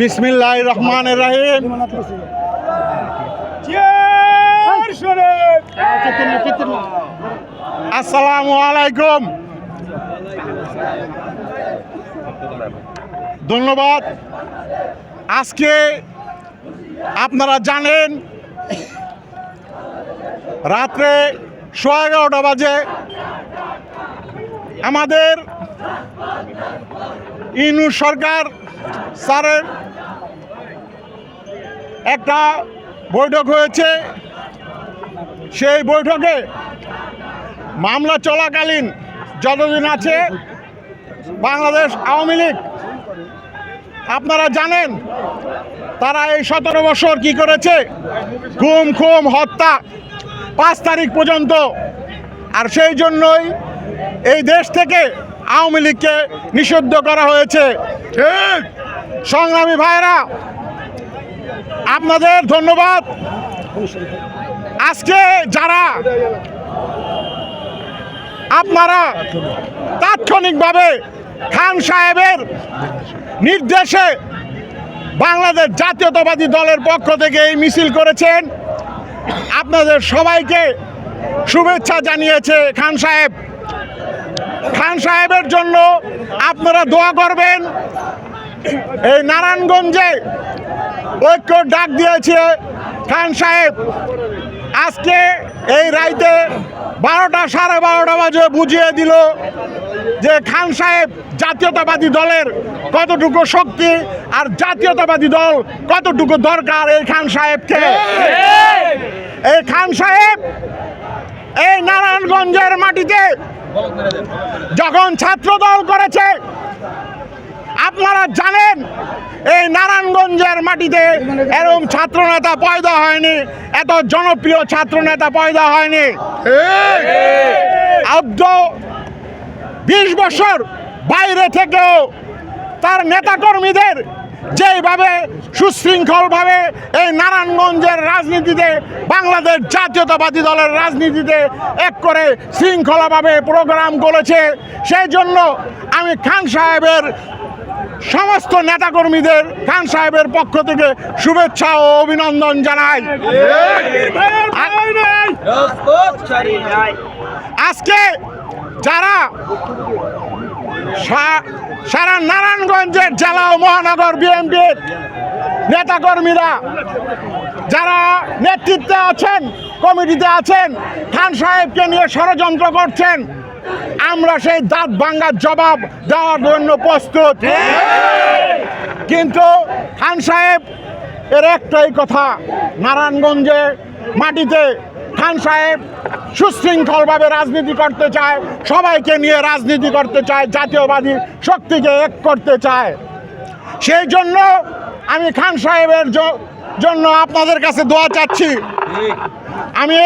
বিসমিল্লাহ রহমান রাহিম আসসালামু আলাইকুম। ধন্যবাদ। আজকে আপনারা জানেন, রাত্রে সোয়া এগারোটা বাজে আমাদের ইনু সরকার স্যারের একটা বৈঠক হয়েছে। সেই বৈঠকে মামলা চলাকালীন যতদিন আছে বাংলাদেশ আওয়ামী লীগ আপনারা জানেন তারা এই সতেরো বছর কি করেছে? গুম খুম হত্যা পাঁচ তারিখ পর্যন্ত। আর সেই জন্যই এই দেশ থেকে আওয়ামী লীগকে নিষিদ্ধ করা হয়েছে। সংগ্রামী ভাইরা আপনাদের ধন্যবাদ। আজকে যারা আপনারা তাৎক্ষণিকভাবে খান সাহেবের নির্দেশে বাংলাদেশ জাতীয়তাবাদী দলের পক্ষ থেকে এই মিছিল করেছেন, আপনাদের সবাইকে শুভেচ্ছা জানিয়েছে খান সাহেব। খান সাহেবের জন্য আপনারা দোয়া করবেন। এই নারায়ণগঞ্জে ঐক্য ডাক দিয়েছে খান সাহেব। আজকে এই রাইতে বারোটা, সাড়ে বারোটা বাজে বুঝিয়ে দিল যে খান সাহেব জাতীয়তাবাদী দলের কতটুকু শক্তি আর জাতীয়তাবাদী দল কতটুকু দরকার এই খান সাহেবকে? এই খান সাহেব এই নারায়ণগঞ্জের মাটিতে যখন ছাত্র দল করেছে, আপনারা জানেন নারায়ণগঞ্জের মাটিতে এরকম ছাত্র নেতা পয়দা হয়নি, এত জনপ্রিয় ছাত্র নেতা পয়দা হয়নি। বিশ বছর বাইরে থেকেও তার নেতাকর্মীদের যেইভাবে সুশৃঙ্খলভাবে এই নারায়ণগঞ্জের রাজনীতিতে, বাংলাদেশ জাতীয়তাবাদী দলের রাজনীতিতে এক করে শৃঙ্খলাভাবে প্রোগ্রাম করেছে, সেই জন্য আমি খান সাহেবের সমস্ত নেতাকর্মীদের, খান সাহেবের পক্ষ থেকে শুভেচ্ছা ও অভিনন্দন জানাই। আজকে যারা সারা নারায়ণগঞ্জের জেলা ও মহানগর বিএনপির নেতাকর্মীরা, যারা নেতৃত্বে আছেন, কমিটিতে আছেন, খান সাহেবকে নিয়ে ষড়যন্ত্র করছেন আমরা সেই দাঁত ভাঙ্গার জবাব দেওয়ার জন্য প্রস্তুত। কিন্তু খান সাহেব, এর একটাই কথা, নারায়ণগঞ্জে মাটিতে খান সাহেব সুশৃঙ্খলভাবে রাজনীতি করতে চায়, সবাইকে নিয়ে রাজনীতি করতে চায়, জাতীয়বাদী শক্তিকে এক করতে চায়। সেই জন্য আমি খান সাহেবের জন্য আপনাদের কাছে দোয়া চাচ্ছি। আমি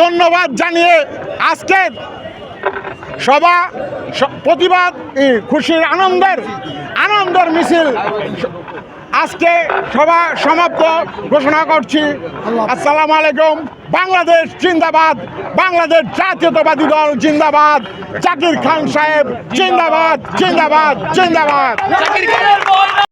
ধন্যবাদ জানিয়ে আজকের সভা প্রতিবাদ খুশির আনন্দের আনন্দের মিছিল। আজকে সভা সমাপ্ত, ঘোষণা করছি। আসসালামু আলাইকুম। বাংলাদেশ জিন্দাবাদ। বাংলাদেশ জাতীয়তাবাদী দল জিন্দাবাদ। জাকির খান সাহেব, জিন্দাবাদ জিন্দাবাদ জিন্দাবাদ।